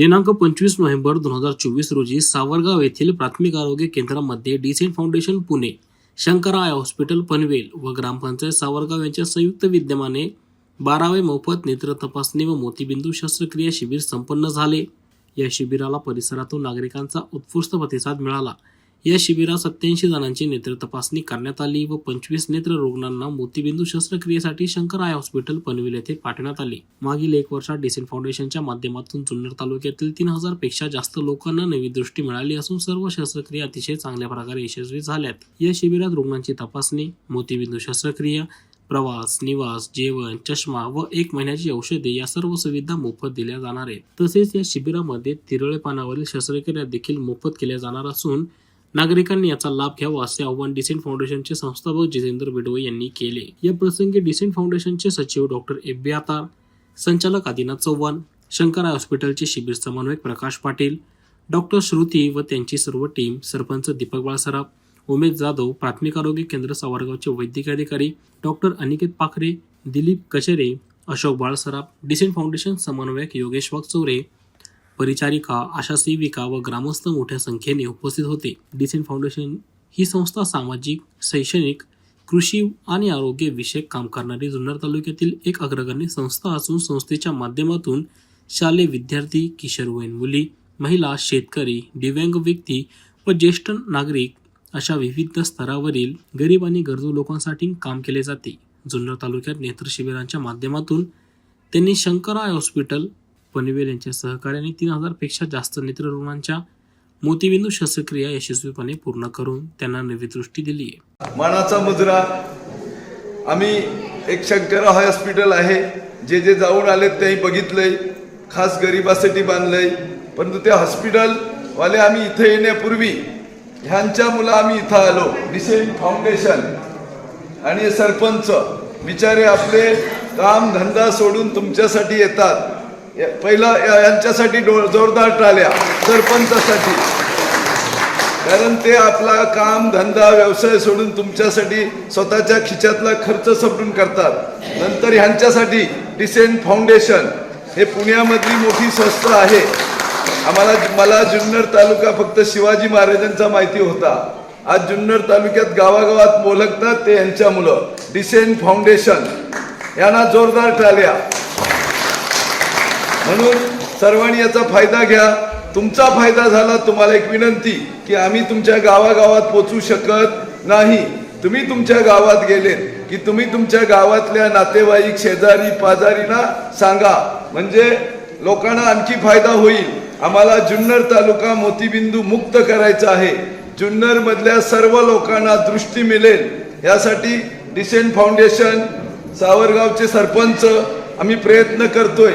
दिनांक पंचवीस नोव्हेंबर दोन हजार चोवीस रोजी सावरगाव येथील प्राथमिक आरोग्य केंद्रामध्ये decent foundation Pune Shankara eye hospital Panvel व ग्रामपंचायत सावरगाव यांच्या संयुक्त विद्यमाने बारावे मोफत नेत्र तपासणी व मोतीबिंदू शस्त्रक्रिया शिबिर संपन्न झाले. या शिबिराला परिसरातून नागरिकांचा उत्कृष्ट प्रतिसाद मिळाला. या शिबिरात सत्याऐंशी जणांची नेत्र तपासणी करण्यात आली व पंचवीस नेत्र रुग्णांना मोतीबिंदू शस्त्रक्रियेसाठी शंकर आय हॉस्पिटल पनवेल येथे पाठवण्यात आले. मागील एक वर्षात डिसेंट फाउंडेशनच्या माध्यमातून जुन्नर तालुक्यातील तीन हजारपेक्षा जास्त लोकांना नवी दृष्टी मिळाली असून सर्व शस्त्रक्रिया अतिशय चांगल्या प्रकारे यशस्वी झाल्यात. या शिबिरात रुग्णांची तपासणी मोतीबिंदू शस्त्रक्रिया प्रवास निवास जेवण चष्मा व एक महिन्याची औषधे या सर्व सुविधा मोफत दिल्या जाणार आहेत. तसेच या शिबिरामध्ये तिरळे पानावरील शस्त्रक्रिया देखील मोफत केल्या जाणार असून नागरिकांनी याचा लाभ घ्यावा असे आवाहन डिसेंट फाउंडेशनचे संस्थापक जितेंद्र बिडवे यांनी केले. या प्रसंगी डिसेंट फाउंडेशनचे सचिव डॉक्टर एबी आतार संचालक आदिनाथ चव्हाण शंकर हॉस्पिटलचे शिबिर समन्वयक प्रकाश पाटील डॉक्टर श्रुती व त्यांची सर्व टीम सरपंच दीपक बाळसराफ उमेश जाधव प्राथमिक आरोग्य केंद्र सावरगावचे वैद्यकीय अधिकारी doctor Aniket Pakhare Dilip Kachere Ashok Balsaraf Decent Foundation समन्वयक योगेश वागचौरे परिचारिका आशा सेविका व ग्रामस्थ मोठ्या संख्येने उपस्थित होते. डिसेंट फाउंडेशन ही संस्था सामाजिक शैक्षणिक कृषी आणि आरोग्य विषयक काम करणारी जुन्नर तालुक्यातील एक अग्रगण्य संस्था असून संस्थेच्या माध्यमातून शालेय विद्यार्थी किशोरवयीन मुली महिला शेतकरी दिव्यांग व्यक्ती व ज्येष्ठ नागरिक अशा विविध स्तरावरील गरीब आणि गरजू लोकांसाठी काम केले जाते. जुन्नर तालुक्यात नेत्र शिबिरांच्या माध्यमातून त्यांनी शंकराय आय हॉस्पिटल पनवेल यांच्या सहकार्याने तीन हजारपेक्षा जास्त नेत्ररुग्णांच्या मोतीबिंदू शस्त्रक्रिया यशस्वीपणे पूर्ण करून त्यांना नवी दृष्टी दिली आहे. मानाचा मुजरा. आम्ही एक शंकरा हॉस्पिटल आहे. जे जे जाऊन आले तेही बघितलंय. खास गरिबासाठी बांधलंय. परंतु त्या हॉस्पिटलवाले आम्ही इथे येण्यापूर्वी ह्यांच्या मुलं आम्ही इथं आलो. Decent Foundation. आणि सरपंच. बिचारे आपले काम धंदा सोडून तुमच्यासाठी येतात. पहिलं या- यांच्यासाठी डो जोरदार टाळ्या सरपंचासाठी. कारण ते आपला काम धंदा व्यवसाय सोडून तुमच्यासाठी स्वतःच्या खिच्यातला खर्च समजून करतात. नंतर ह्यांच्यासाठी डिसेंट फाउंडेशन हे पुण्यामधली मोठी संस्था आहे. आम्हाला मला जुन्नर तालुका फक्त शिवाजी महाराजांचा माहिती होता. आज जुन्नर तालुक्यात गावागावात मोलकतात ते यांच्या मुलं डिसेंट फाउंडेशन. यांना जोरदार टाळ्या म्हणून सर्वांनी याचा फायदा घ्या. तुमचा फायदा झाला तुम्हाला एक विनंती की आम्ही तुमच्या गावागावात पोचू शकत नाही. तुम्ही तुमच्या गावात गेलेत की तुम्ही तुमच्या गावातल्या नातेवाईक शेजारी पाजारीना सांगा. म्हणजे लोकांना आणखी फायदा होईल. आम्हाला जुन्नर तालुका मोतीबिंदू मुक्त करायचा आहे. जुन्नर मधल्या सर्व लोकांना दृष्टी मिळेल. यासाठी डिसेंट फाउंडेशन सावरगावचे सरपंच आम्ही प्रयत्न करतोय.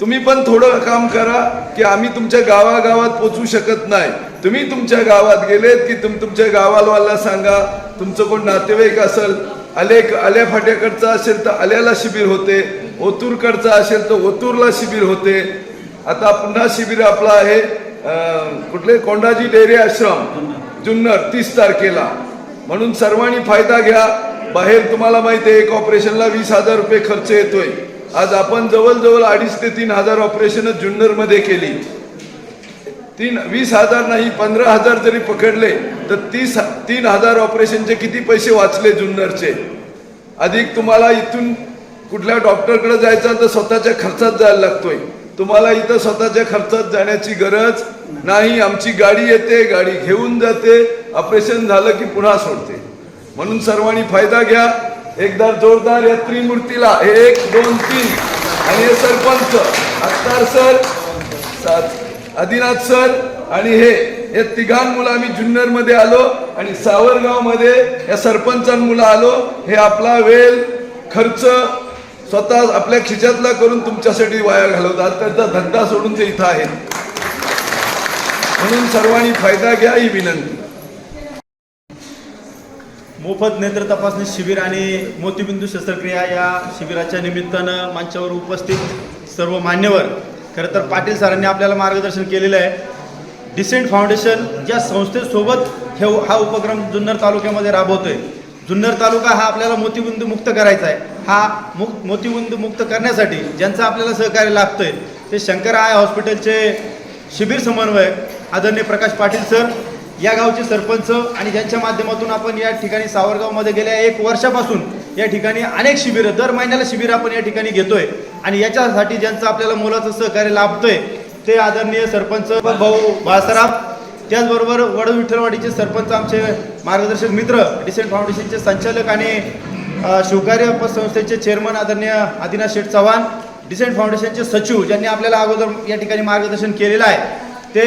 तुम्ही पण थोडं काम करा की आम्ही तुमच्या गावागावात पोचू शकत नाही. तुम्ही तुमच्या गावात गेलेत की तुम तुमच्या गावाला सांगा तुमचं कोण नातेवाईक असेल आले आल्या फाट्याकडचा असेल तर आल्याला शिबिर होते ओतूरकडचा असेल तर ओतूरला शिबिर होते. आता पुन्हा शिबिर आपलं आहे कुठले? कोंडाजी डेअरी आश्रम जुन्नर तीस तारखेला. म्हणून सर्वांनी फायदा घ्या. बाहेर तुम्हाला माहिती आहे एक ऑपरेशनला वीस हजार रुपये खर्च येतोय. आज आपण जवळजवळ अडीच ते तीन हजार ऑपरेशन जुन्नरमध्ये केली. तीन वीस हजार नाही पंधरा हजार जरी पकडले तर तीस तीन हजार ऑपरेशनचे किती पैसे वाचले जुन्नरचे अधिक तुम्हाला इथून कुठल्या डॉक्टरकडे जायचा तर स्वतःच्या खर्चात जायला लागतोय. तुम्हाला इथं स्वतःच्या खर्चात जाण्याची गरज नाही आमची गाडी येते गाडी घेऊन जाते ऑपरेशन झालं की पुन्हा सोडते. म्हणून सर्वांनी फायदा घ्या. एकदा जोरदार या त्रिमूर्तीला एक दोन तीन. आणि हे सरपंच अत्तार सर आदिनाथ सर आणि हे या तिघांमुळं आम्ही जुन्नरमध्ये आलो आणि सावरगावमध्ये या सरपंचांमुळं आलो. हे आपला वेळ खर्च स्वतः आपल्या खिच्यातला करून तुमच्यासाठी वाया घालवतात. त्यांचा धंदा सोडून ते इथं आहेत. म्हणून सर्वांनी फायदा घ्या ही विनंती. मोफत नेत्र तपासणी शिबिर आणि मोतीबिंदू शस्त्रक्रिया या शिबिराच्या निमित्तानं मंचावर उपस्थित सर्व मान्यवर खरं तर पाटील सरांनी आपल्याला मार्गदर्शन केलेलं आहे. डिसेंट फाउंडेशन ज्या संस्थेसोबत हे हा उपक्रम जुन्नर तालुक्यामध्ये राबवतोय. जुन्नर तालुका हा आपल्याला मोतीबिंदू मुक्त करायचा आहे. हा मुक मोतीबिंदू मुक्त करण्यासाठी ज्यांचं आपल्याला सहकार्य लागतंय ते शंकर आय हॉस्पिटलचे शिबिर समन्वयक आदरणीय प्रकाश पाटील सर या गावचे सरपंच आणि ज्यांच्या माध्यमातून आपण या ठिकाणी सावरगावमध्ये गेल्या एक वर्षापासून या ठिकाणी अनेक शिबिरं दर महिन्याला शिबिर आपण या ठिकाणी घेतोय. आणि याच्यासाठी ज्यांचं आपल्याला मोलाचं सहकार्य लाभतोय ते आदरणीय सरपंच भाऊ बाळासाहेब त्याचबरोबर वड विठ्ठलवाडीचे सरपंच आमचे मार्गदर्शक मित्र डिसेंट फाउंडेशनचे संचालक आणि शिवकार्य संस्थेचे चेअरमन आदरणीय आदिनाथ शेठ चव्हाण डिसेंट फाउंडेशनचे सचिव ज्यांनी आपल्याला अगोदर या ठिकाणी मार्गदर्शन केलेलं आहे ते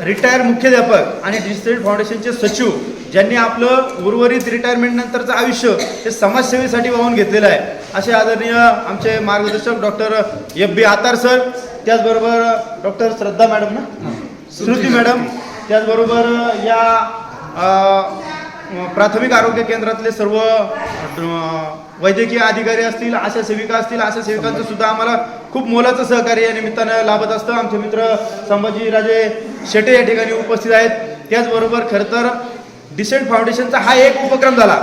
रिटायर मुख्याध्यापक आणि डिसेंट फाउंडेशनचे सचिव ज्यांनी आपलं उर्वरित रिटायरमेंट नंतरचं आयुष्य हे समाजसेवेसाठी वाहून घेतलेलं आहे. असे आदरणीय आमचे मार्गदर्शक doctor F B Attar sir त्याचबरोबर डॉक्टर श्रद्धा मॅडम ना? श्रुती मॅडम त्याचबरोबर या प्राथमिक आरोग्य केंद्रातले सर्व वैद्यकीय अधिकारी असतील आशा सेविका असतील आशा सेविकांचं सुद्धा आम्हाला खूप मोलाचं सहकार्य या निमित्तानं लाभत असतं. आमचे मित्र संभाजीराजे शेटे या ठिकाणी उपस्थित आहेत. त्याचबरोबर खरं तर डिसेंट फाउंडेशनचा हा एक उपक्रम झाला.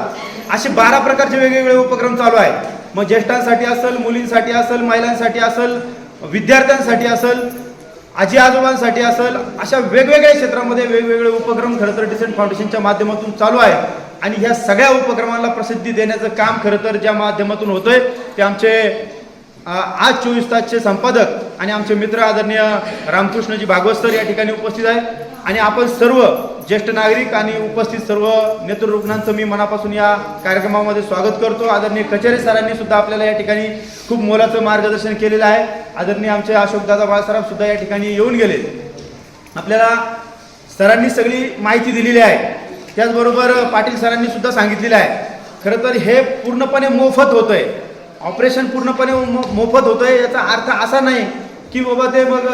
असे बारा प्रकारचे वेगवेगळे उपक्रम चालू आहेत. मग ज्येष्ठांसाठी असेल मुलींसाठी असेल महिलांसाठी असेल विद्यार्थ्यांसाठी असेल आजी आजोबांसाठी असेल अशा वेगवेगळ्या क्षेत्रामध्ये वेगवेगळे उपक्रम खरं तर डिसेंट फाउंडेशनच्या माध्यमातून चालू आहे आणि ह्या सगळ्या उपक्रमांना प्रसिद्धी देण्याचं काम खरं तर ज्या माध्यमातून होतंय ते आमचे आज चोवीस तासचे संपादक आणि आमचे मित्र आदरणीय रामकृष्णजी भागवत सर या ठिकाणी उपस्थित आहे आणि आपण सर्व ज्येष्ठ नागरिक आणि उपस्थित सर्व नेतृरुग्णांचं मी मनापासून या कार्यक्रमामध्ये स्वागत करतो. आदरणीय कचेरी सरांनी सुद्धा आपल्याला या ठिकाणी खूप मोलाचं मार्गदर्शन केलेलं आहे. आदरणीय आमचे अशोकदादा बाळासाहेब सुद्धा या ठिकाणी येऊन गेले. आपल्याला सरांनी सगळी माहिती दिलेली आहे. त्याचबरोबर पाटील सरांनी सुद्धा सांगितलेलं आहे खरं तर हे पूर्णपणे मोफत होतंय. ऑपरेशन पूर्णपणे मो- मोफत होतंय याचा अर्थ असा नाही की बाबा ते मग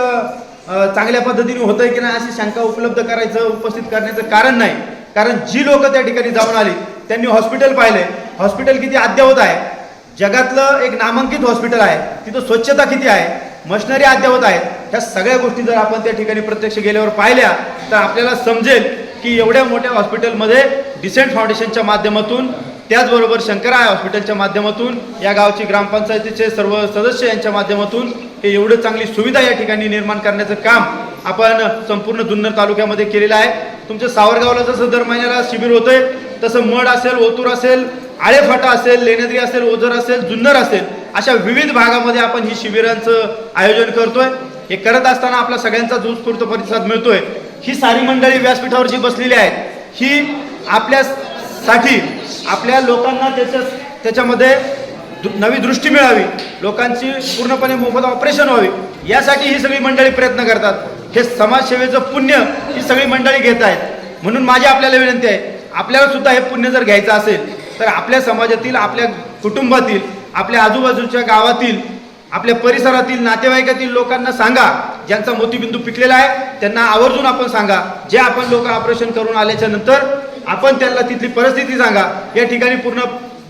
चांगल्या पद्धतीने होतंय की नाही अशी शंका उपलब्ध करायचं उपस्थित करण्याचं कारण नाही. कारण जी लोक त्या ठिकाणी जाऊन आली त्यांनी हॉस्पिटल पाहिले हॉस्पिटल किती अद्ययावत आहे? जगातलं एक नामांकित हॉस्पिटल आहे तिथं स्वच्छता किती आहे? मशिनरी अद्ययावत आहेत. ह्या सगळ्या गोष्टी जर आपण त्या ठिकाणी प्रत्यक्ष गेल्यावर पाहिल्या तर आपल्याला समजेल की एवढ्या मोठ्या हॉस्पिटलमध्ये डिसेंट फाउंडेशनच्या माध्यमातून त्याचबरोबर शंकराय हॉस्पिटलच्या माध्यमातून या गावची ग्रामपंचायतीचे सर्व सदस्य यांच्या माध्यमातून हे एवढं चांगली सुविधा या ठिकाणी निर्माण करण्याचं काम आपण संपूर्ण जुन्नर तालुक्यामध्ये केलेलं आहे. तुमच्या सावरगावला जसं दर महिन्याला शिबिर होतंय तसं मड असेल ओतूर असेल आळेफाटा असेल लेण्याद्री असेल ओझर असेल जुन्नर असेल अशा विविध भागामध्ये आपण ही शिबिरांचं आयोजन करतोय. हे करत असताना आपला सगळ्यांचा जो उत्स्फूर्त प्रतिसाद मिळतोय. ही सारी मंडळी व्यासपीठावर जी बसलेली आहेत. ही आपल्यासाठी आपल्या लोकांना त्याच्या त्याच्यामध्ये नवी दृष्टी मिळावी लोकांची पूर्णपणे मोफत ऑपरेशन व्हावी यासाठी ही सगळी मंडळी प्रयत्न करतात. हे समाजसेवेचं पुण्य ही सगळी मंडळी घेत आहेत. म्हणून माझी आपल्याला विनंती आहे आपल्याला सुद्धा हे पुण्य जर घ्यायचं असेल तर आपल्या समाजातील आपल्या कुटुंबातील आपल्या आजूबाजूच्या गावातील आपल्या परिसरातील नातेवाईकातील लोकांना सांगा ज्यांचा मोतीबिंदू पिकलेला आहे त्यांना आवर्जून आपण सांगा. जे आपण लोक ऑपरेशन करून आल्याच्यानंतर आपण त्यांना तिथली परिस्थिती सांगा. या ठिकाणी पूर्ण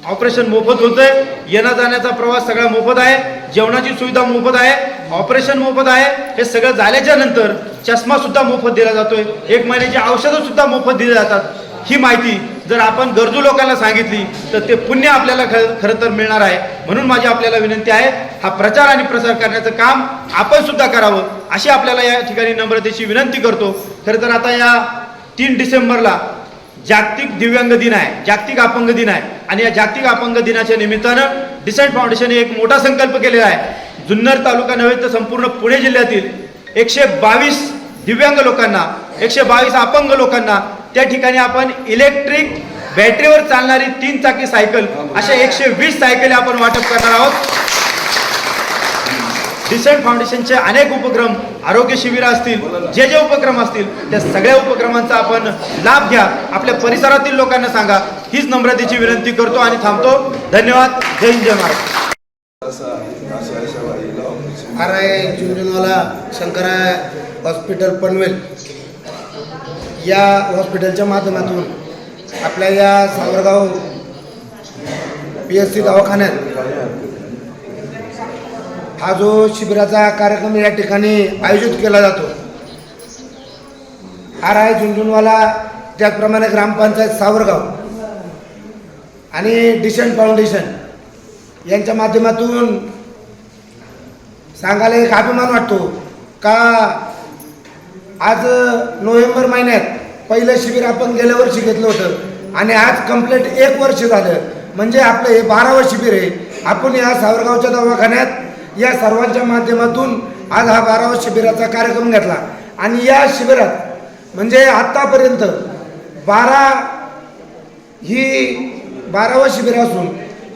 ऑपरेशन मोफत होतंय. येणं जाण्याचा प्रवास सगळा मोफत आहे. जेवणाची सुविधा मोफत आहे. ऑपरेशन मोफत आहे. हे सगळं झाल्याच्यानंतर चष्मा सुद्धा मोफत दिला जातोय. एक महिन्याची औषधं सुद्धा मोफत दिली जातात. ही माहिती जर आपण गरजू लोकांना सांगितली तर ते पुण्य आपल्याला खरं खरं तर मिळणार आहे. म्हणून माझी आपल्याला विनंती आहे हा प्रचार आणि प्रसार करण्याचं काम आपण सुद्धा करावं अशी आपल्याला या ठिकाणी नम्रतेची विनंती करतो. खरं तर आता या तीन डिसेंबरला जागतिक दिव्यांग दिन आहे जागतिक अपंग दिन आहे. आणि या जागतिक अपंग दिनाच्या निमित्तानं डिसेंट फाउंडेशनने एक मोठा संकल्प केलेला आहे. जुन्नर तालुका नव्हे तर संपूर्ण पुणे जिल्ह्यातील एकशे बावीस दिव्यांग लोकांना एकशे बावीस अपंग लोकांना त्या ठिकाणी आपण इलेक्ट्रिक बॅटरीवर चालणारी तीन चाकी सायकल अशा एकशे वीस सायकली आपण वाटप करणार आहोत. डिसेंट फाउंडेशनचे अनेक उपक्रम आरोग्य शिबिर असतील जे जे उपक्रम असतील त्या सगळ्या उपक्रमांचा आपण लाभ घ्या. आपल्या परिसरातील लोकांना सांगा. हीच नम्रतेची विनंती करतो आणि थांबतो. धन्यवाद. जय हिंद जय महाराज आर आय शंकराय हॉस्पिटल पनवेल. या हॉस्पिटलच्या माध्यमातून आपल्या या सावरगाव पी एस सी दवाखान्यात हा जो शिबिराचा कार्यक्रम या ठिकाणी आयोजित केला जातो आर आय झुंझुनवाला त्याचप्रमाणे ग्रामपंचायत सावरगाव आणि डिसेंट फाउंडेशन यांच्या माध्यमातून सांगायला एक अभिमान वाटतो का आज नोव्हेंबर महिन्यात पहिलं शिबिर आपण गेल्या वर्षी घेतलं होतं. आणि आज कंप्लीट एक वर्ष झालं. म्हणजे आपलं हे बारावं शिबिर आहे. आपण या सावरगावच्या दवाखान्यात या सर्वांच्या माध्यमातून आज हा बारावा शिबिराचा कार्यक्रम घेतला. आणि या शिबिरात म्हणजे आत्तापर्यंत बारा ही बारावं शिबिर असून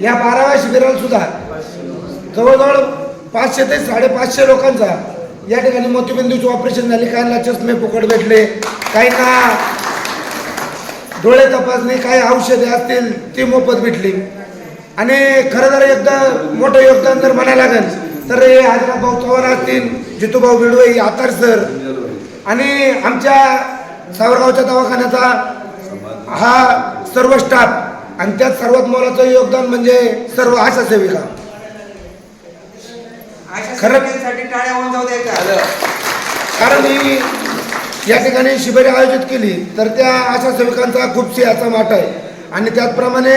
या बाराव्या शिबिराला सुद्धा जवळजवळ पाचशे ते साडेपाचशे लोकांचा या ठिकाणी मोतीबिंदूचे ऑपरेशन झाले. काहींना चष्मे फुकट भेटले. काहींना डोळे तपासणी काही औषधे असतील ती मोफत भेटली. आणि खरं तर एकदा मोठं योगदान जर म्हणायला लागेल तर हे आजरा भाऊ चव्हाण असतील जितूभाऊ बिडवई आतार सर आणि आमच्या सावरगावच्या दवाखान्याचा हा सर्व स्टाफ आणि त्यात सर्वात मोलाचं योगदान म्हणजे सर्व आशा सेविका. खरं- खरं टाळ्या होऊन जाऊ द्या का? कारण ही या ठिकाणी शिबिरे आयोजित केली तर त्या आशा सेविकांचा खूप सिंहाचा वाटा आहे. आणि त्याचप्रमाणे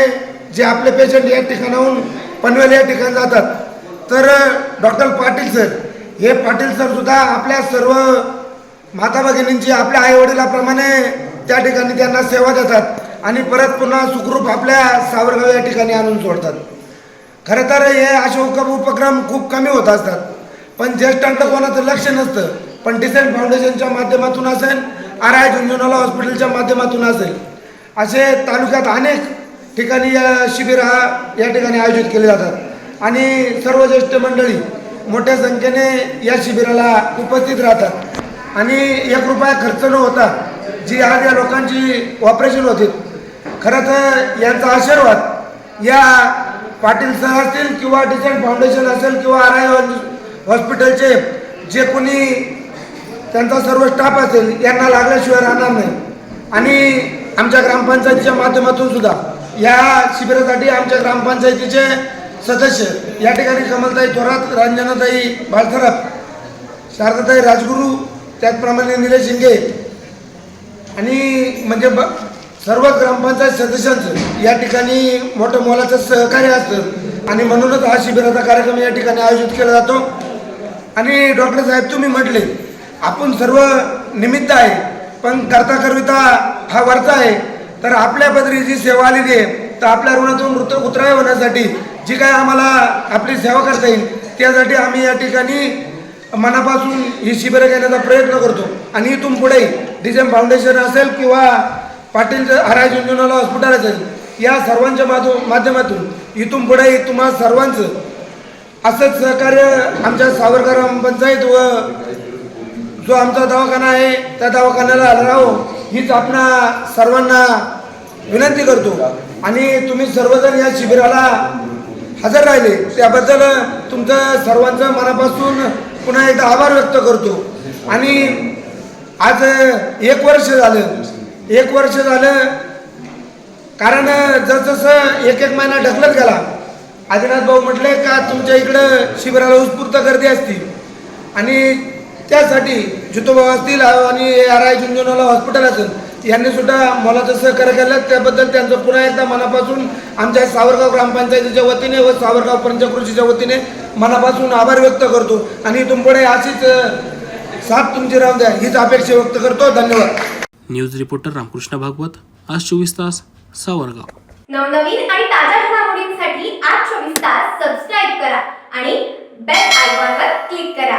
जे आपले पेशंट या ठिकाणाहून पनवेल या ठिकाणी जातात तर डॉक्टर पाटील सर हे पाटील सर सुद्धा आपल्या सर्व माता भगिनींची आपल्या आईवडिलाप्रमाणे त्या ठिकाणी त्यांना सेवा देतात आणि परत पुन्हा सुखरूप आपल्या सावरगाव या ठिकाणी आणून सोडतात. खरं तर हे असे उपक्रम खूप कमी होत असतात. पण ज्येष्ठांचं कोणाचं लक्ष नसतं. पण डिसेंट फाउंडेशनच्या माध्यमातून असेल आर आय झुंझुनवाला हॉस्पिटलच्या माध्यमातून असेल असे तालुक्यात अनेक ठिकाणी या शिबिर हा या ठिकाणी आयोजित केले जातात. आणि सर्व ज्येष्ठ मंडळी मोठ्या संख्येने या शिबिराला उपस्थित राहतात. आणि एक रुपया खर्च न होता जी आज या लोकांची ऑपरेशन होते. खरं तर यांचा आशीर्वाद या पाटील सर असतील किंवा डिसेंट फाउंडेशन असेल किंवा आर आय हॉस्पिटलचे जे कोणी त्यांचा सर्व स्टाफ असेल यांना लागल्याशिवाय राहणार नाही. आणि आमच्या ग्रामपंचायतीच्या माध्यमातून सुद्धा या शिबिरासाठी आमच्या ग्रामपंचायतीचे सदस्य या ठिकाणी कमलताई थोरात रंजनाताई बाळसरफ शारदाताई राजगुरू त्याचप्रमाणे निलेश शिंगे आणि म्हणजे ब सर्व ग्रामपंचायत सदस्यांचं या ठिकाणी मोठं मोलाचं सहकार्य असतं. आणि म्हणूनच हा शिबिराचा कार्यक्रम या ठिकाणी आयोजित केला जातो. आणि डॉक्टर साहेब तुम्ही म्हटले आपण सर्व निमित्त आहे पण करता करविता हा वरचा आहे. तर आपल्या पदरी जी सेवा आलेली आहे तर आपल्या ऋणातून मृत उतराय होण्यासाठी जी काय आम्हाला आपली सेवा करता येईल त्यासाठी आम्ही या ठिकाणी मनापासून ही शिबिरं घेण्याचा प्रयत्न करतो. आणि इथून पुढे डिझेम फाउंडेशन असेल किंवा पाटील हराय झुंझुनवाला हॉस्पिटल असेल या सर्वांच्या माधू माध्यमातून इथून पुढे तुम्हा सर्वांचं असंच सहकार्य आमच्या सावरकर ग्रामपंचायत व जो आमचा दवाखाना आहे त्या दवाखान्याला राहो. हीच आपणा सर्वांना विनंती करतो. आणि तुम्ही सर्वजण या शिबिराला हजर राहिले. त्याबद्दल तुमचं सर्वांचं मनापासून पुन्हा एकदा आभार व्यक्त करतो. आणि आज एक वर्ष झालं एक वर्ष झालं कारण जसजसं एक एक महिना ढकलत गेला आदिनाथ भाऊ म्हटले का तुमच्या इकडं शिबिराला उत्स्फूर्त गर्दी असती. आणि त्यासाठी जितोभाऊ असतील आणि आर आय झुंझुनवाला हॉस्पिटल असेल यांनी सुद्धा मोलाचं सहकार्य केलं त्याबद्दल त्यांचं पुन्हा एकदा मनापासून आमच्या सावरगाव ग्रामपंचायतीच्या वतीने व सावरगाव पंचकृषीच्या वतीने मनापासून आभार व्यक्त करतो. आणि इथून अशीच साथ तुमची राहून द्या हीच अपेक्षा व्यक्त करतो. धन्यवाद. News reporter Ramkrishna Bhagwat. आज चोवीस तास सावरगाव. नवनवीन आणि ताज्या घडामोडींसाठी आज चोवीस तास सबस्क्राईब करा आणि बेल आयकॉनवर क्लिक करा.